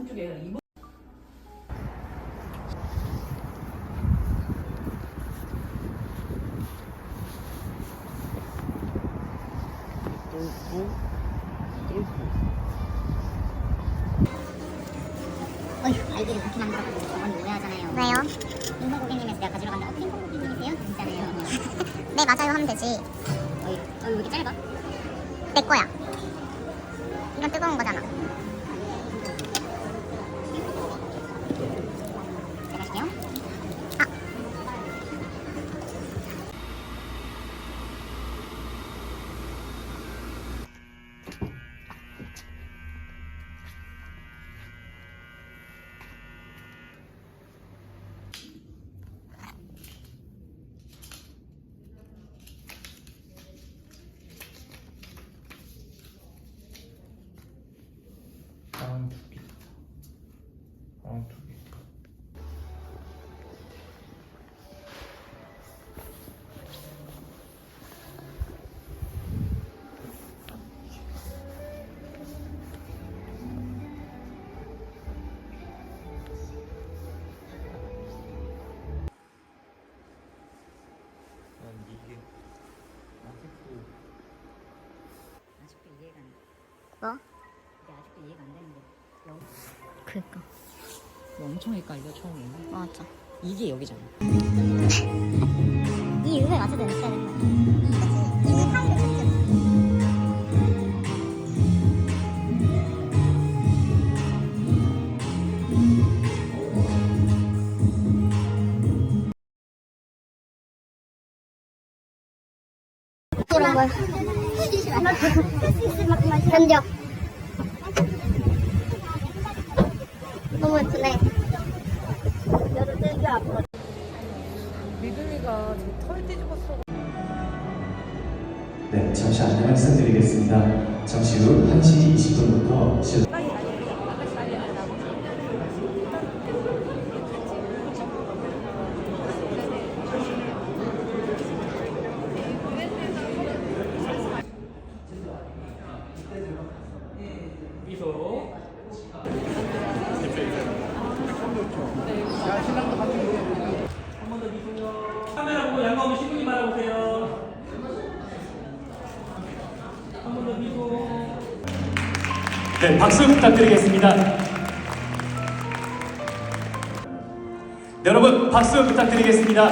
한쪽에 이번 어휴 아이들이 그렇게 만들어가지고 어머니 오해하잖아요. 왜요? 인공 고객님에서 내가 가지러 갔는데 어 인공 고객님이세요? 진짜네요. 네 맞아요. 하면 되지. 어이 어, 왜 이렇게 짧아? 내 거야. 이건 뜨거운 거잖아 뭐? 이게 아직도 이해가 안 되는데. 여기 그니까 엄청 헷갈려 처음에. 맞아 이게 여기잖아. 이 의회 맞춰야 되는 거야 그치 이의 파일을 찾지 그런 걸 견뎌 너무 예쁘네 믿음이가 털 뒤집었어. 네, 잠시 안내 말씀드리겠습니다. 잠시 후 1시 20분부터 시작. 카메라 보고 양가 오면 신부님 바라보세요. 한 번 더 미소. 네, 박수 부탁드리겠습니다. 여러분, 박수 부탁드리겠습니다.